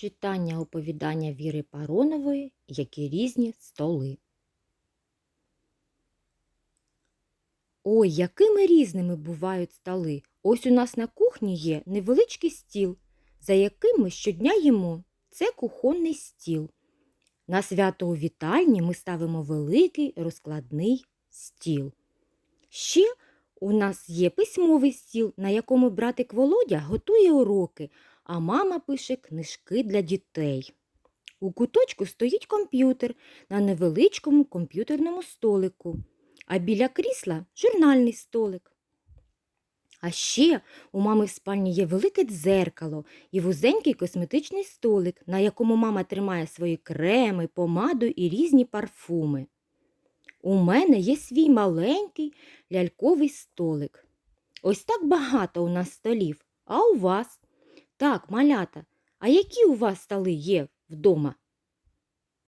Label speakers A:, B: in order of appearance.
A: Читання оповідання Віри Паронової Які різні столи. Ой, якими різними бувають столи. Ось у нас на кухні є невеличкий стіл, за яким ми щодня їмо. Це кухонний стіл. На свято у вітальні ми ставимо великий розкладний стіл. Ще у нас є письмовий стіл, на якому братик Володя готує уроки, а мама пише книжки для дітей. У куточку стоїть комп'ютер на невеличкому комп'ютерному столику, а біля крісла журнальний столик. А ще у мами в спальні є велике дзеркало і вузенький косметичний столик, на якому мама тримає свої креми, помаду і різні парфуми. У мене є свій маленький ляльковий столик. Ось так багато у нас столів, а у вас? Так, малята, а які у вас столи є вдома?